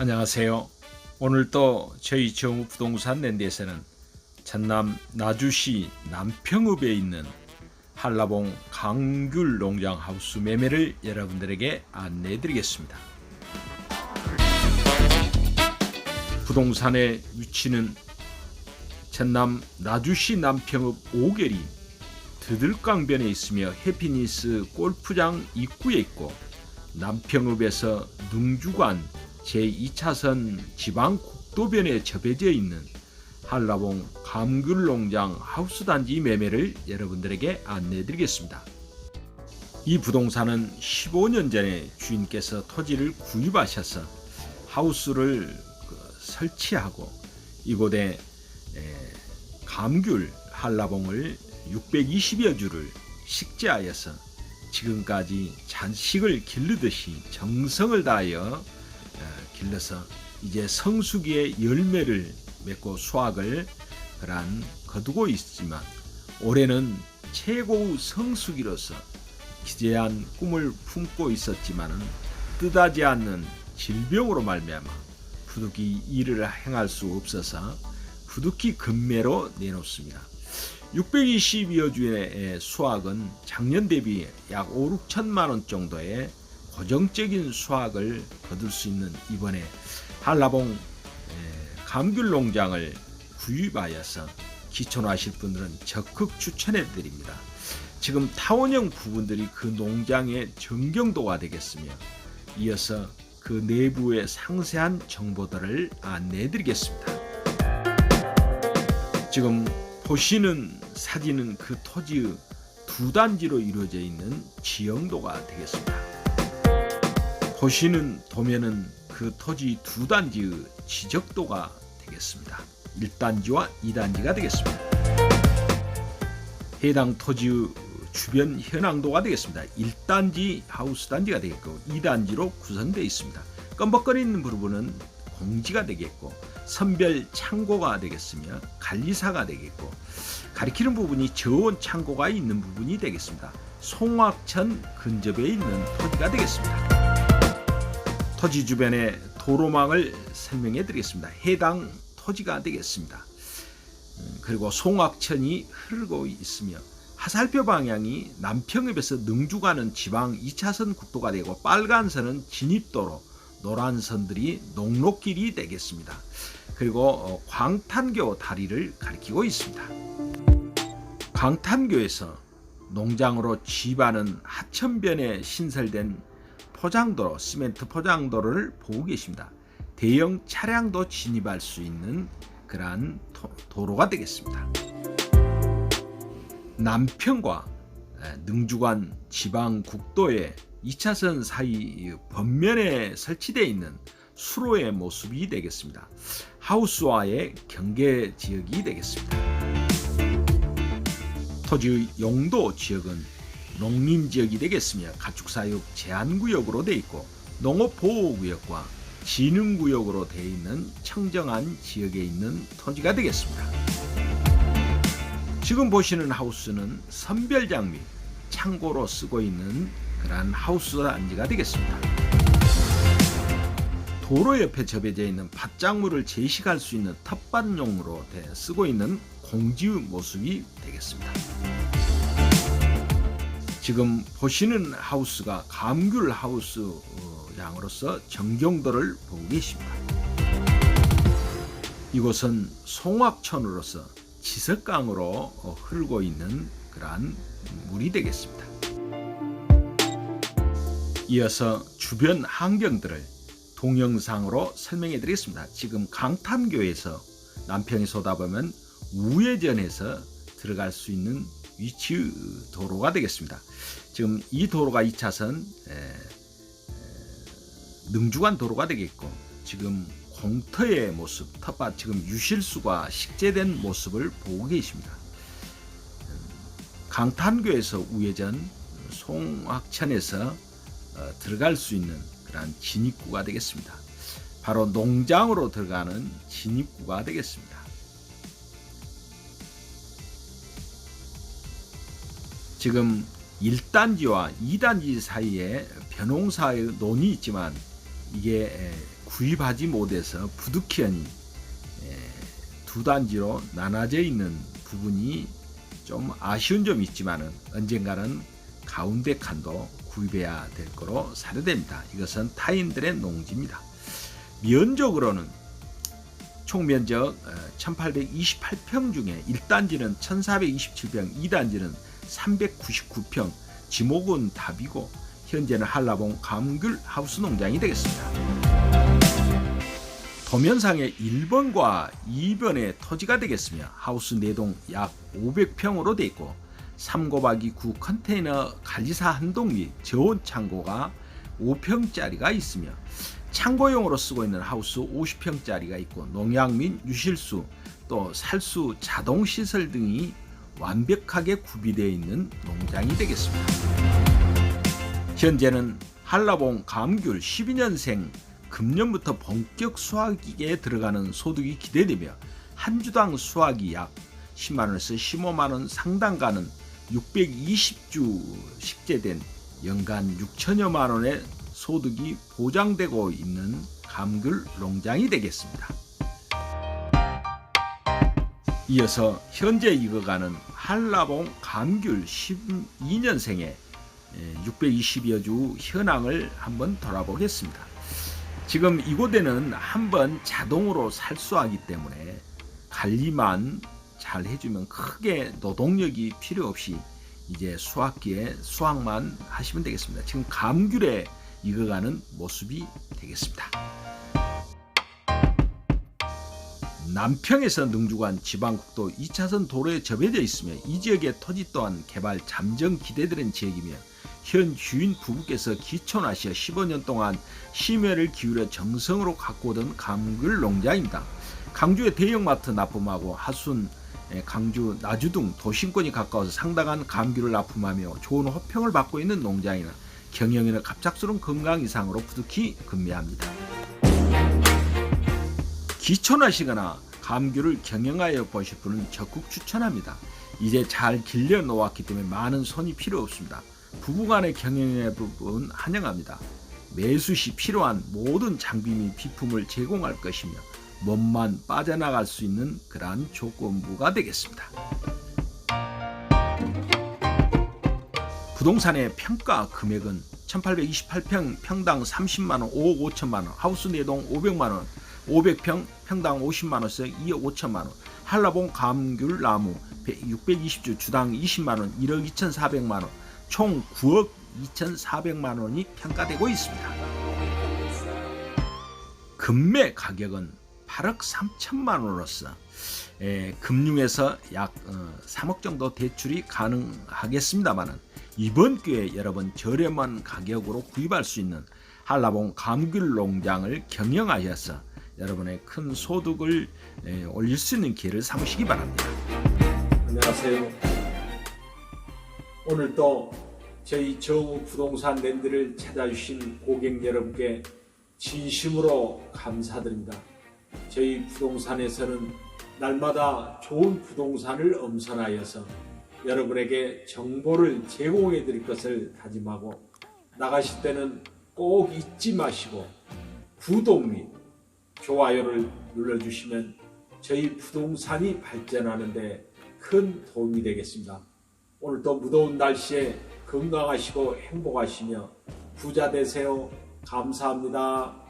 안녕하세요. 오늘 또 저희 정우 부동산 랜드에서는 전남 나주시 남평읍에 있는 한라봉 강귤 농장 하우스 매매를 여러분들에게 안내해 드리겠습니다. 부동산의 위치는 전남 나주시 남평읍 오계리 드들강변에 있으며 해피니스 골프장 입구에 있고 남평읍에서 능주관 제2차선 지방 국도변에 접해져 있는 한라봉 감귤농장 하우스 단지 매매를 여러분들에게 안내해 드리겠습니다. 이 부동산은 15년 전에 주인께서 토지를 구입하셔서 하우스를 그 설치하고 이곳에 에, 감귤 한라봉을 620여 주를 식재하여서 지금까지 잔식을 기르듯이 정성을 다하여 어, 길러서 이제 성수기의 열매를 맺고 수확을 그란 거두고 있지만 올해는 최고의 성수기로서 기재한 꿈을 품고 있었지만은 뜻하지 않는 질병으로 말미암아 부득이 일을 행할 수 없어서 부득이 금매로 내놓습니다. 620여 주의 수확은 작년 대비 약 5, 6천만 원 정도의 고정적인 수확을 거둘 수 있는 이번에 한라봉 감귤 농장을 구입하여서 기촌하실 분들은 적극 추천해 드립니다. 지금 타원형 부분들이 그 농장의 전경도가 되겠으며 이어서 그 내부의 상세한 정보들을 안내해 드리겠습니다. 지금 보시는 사진은 그 토지의 두 단지로 이루어져 있는 지형도가 되겠습니다. 보시는 도면은 그 토지 두 단지의 지적도가 되겠습니다. 1단지와 2단지가 되겠습니다. 해당 토지의 주변 현황도가 되겠습니다. 1단지 하우스 단지가 되겠고 2단지로 구성되어 있습니다. 껌벅거리는 부분은 공지가 되겠고 선별 창고가 되겠으며 관리사가 되겠고 가리키는 부분이 저온 창고가 있는 부분이 되겠습니다. 송악천 근접에 있는 토지가 되겠습니다. 토지 주변의 도로망을 설명해 드리겠습니다. 해당 토지가 되겠습니다. 음, 그리고 송악천이 흐르고 있으며 하살표 방향이 남평읍에서 능주 가는 지방 2차선 국도가 되고 빨간 선은 진입도로 노란 선들이 농로길이 되겠습니다. 그리고 어, 광탄교 다리를 가리키고 있습니다. 광탄교에서 농장으로 지반은 하천변에 신설된 포장도로 시멘트 포장도로를 보고 계십니다. 대형 차량도 진입할 수 있는 그러한 도로가 되겠습니다. 남평과 능주관 지방 국도의 2차선 사이 번면에 설치되어 있는 수로의 모습이 되겠습니다. 하우스와의 경계 지역이 되겠습니다. 토지의 용도 지역은 농림 지역이 되겠으며 가축사육 제한구역으로 되어 있고 농업보호구역과 진흥구역으로 되어 있는 청정한 지역에 있는 토지가 되겠습니다. 지금 보시는 하우스는 선별장 및 창고로 쓰고 있는 그러한 하우스 단지가 되겠습니다. 도로 옆에 접해져 있는 밭작물을 제식할 수 있는 텃밭용으로 쓰고 있는 공지의 모습이 되겠습니다. 지금 보시는 하우스가 감귤 하우스 양으로서 정경도를 보고 계십니다. 이곳은 송악천으로서 지석강으로 흐르고 있는 그러한 물이 되겠습니다. 이어서 주변 환경들을 동영상으로 설명해 드리겠습니다. 지금 강탄교에서 남평에 쏟아보면 우회전해서 들어갈 수 있는 위치 도로가 되겠습니다. 지금 이 도로가 2차선 에, 에, 능주관 도로가 되겠고 지금 공터의 모습, 텃밭 지금 유실수가 식재된 모습을 보고 계십니다. 강탄교에서 우회전, 송악천에서 어, 들어갈 수 있는 그러한 진입구가 되겠습니다. 바로 농장으로 들어가는 진입구가 되겠습니다. 지금 1단지와 2단지 사이에 벼농사의 논이 있지만 이게 구입하지 못해서 부득이하니 예, 두 단지로 나눠져 있는 부분이 좀 아쉬운 점이 있지만은 언젠가는 가운데 칸도 구입해야 될 거로 사료됩니다. 이것은 타인들의 농지입니다. 면적으로는 총 면적 1828평 중에 1단지는 1427평, 2단지는 399평, 지목은 답이고 현재는 한라봉 감귤 하우스 농장이 되겠습니다. 도면상의 1번과 2번의 토지가 되겠으며 하우스 4동 약 500평으로 되어 있고 3 곱하기 9 컨테이너 관리사 한동 및 저온 창고가 5평짜리가 있으며 창고용으로 쓰고 있는 하우스 50평짜리가 있고 농약 및 유실수 또 살수 자동 시설 등이 완벽하게 구비되어 있는 농장이 되겠습니다. 현재는 한라봉 감귤 12년생 금년부터 본격 수확기에 들어가는 소득이 기대되며 한 주당 수확이 약 10만 원에서 15만 원 상당 가는 620주 식재된 연간 6천여만 원의 소득이 보장되고 있는 감귤 농장이 되겠습니다. 이어서 현재 익어가는 한라봉 감귤 12년생의 620여 주 현황을 한번 돌아보겠습니다. 지금 이곳에는 한번 자동으로 살수하기 때문에 관리만 잘 해주면 크게 노동력이 필요 없이 이제 수확기에 수확만 하시면 되겠습니다. 지금 감귤에 익어가는 모습이 되겠습니다. 남평에서 능주간 지방국도 2차선 도로에 접해져 있으며 이 지역의 토지 또한 개발 잠정 기대되는 지역이며 현 주인 부부께서 기촌하시어 15년 동안 심혈을 기울여 정성으로 가꾸던 감귤 농장입니다. 강주의 대형마트 납품하고 하순 예, 강주 나주 등 도심권이 가까워서 상당한 감귤을 납품하며 좋은 호평을 받고 있는 농장이나 경영에는 갑작스러운 건강 이상으로 부득히 근무합니다. 기촌하시거나 감귤을 경영하여 보실 분은 적극 추천합니다. 이제 잘 길려 놓았기 때문에 많은 손이 필요 없습니다. 부부간의 경영의 부분 환영합니다. 매수 시 필요한 모든 장비 및 비품을 제공할 것이며 몸만 빠져나갈 수 있는 그러한 조건부가 되겠습니다. 부동산의 평가 금액은 1828평 평당 30만원 5억 5천만원 하우스 4동 500만원 500평 평당 50만원에서 2억 5천만 원 한라봉 감귤 나무 620주 주당 20만 원 1억 2,400만 원 총 9억 2,400만 원이 평가되고 있습니다. 금매 가격은 8억 3천만 원으로서 에, 금융에서 약 어, 3억 정도 대출이 가능하겠습니다만은 이번 기회에 여러분 저렴한 가격으로 구입할 수 있는 한라봉 감귤 농장을 경영하셔서 여러분의 큰 소득을 에, 올릴 수 있는 기회를 삼으시기 바랍니다. 안녕하세요. 오늘 또 저희 정우 부동산 랜드를 찾아주신 고객 여러분께 진심으로 감사드립니다. 저희 부동산에서는 날마다 좋은 부동산을 엄선하여서 여러분에게 정보를 제공해 드릴 것을 다짐하고 나가실 때는 꼭 잊지 마시고 구독 및 좋아요를 눌러주시면 저희 부동산이 발전하는데 큰 도움이 되겠습니다. 오늘도 무더운 날씨에 건강하시고 행복하시며 부자 되세요. 감사합니다.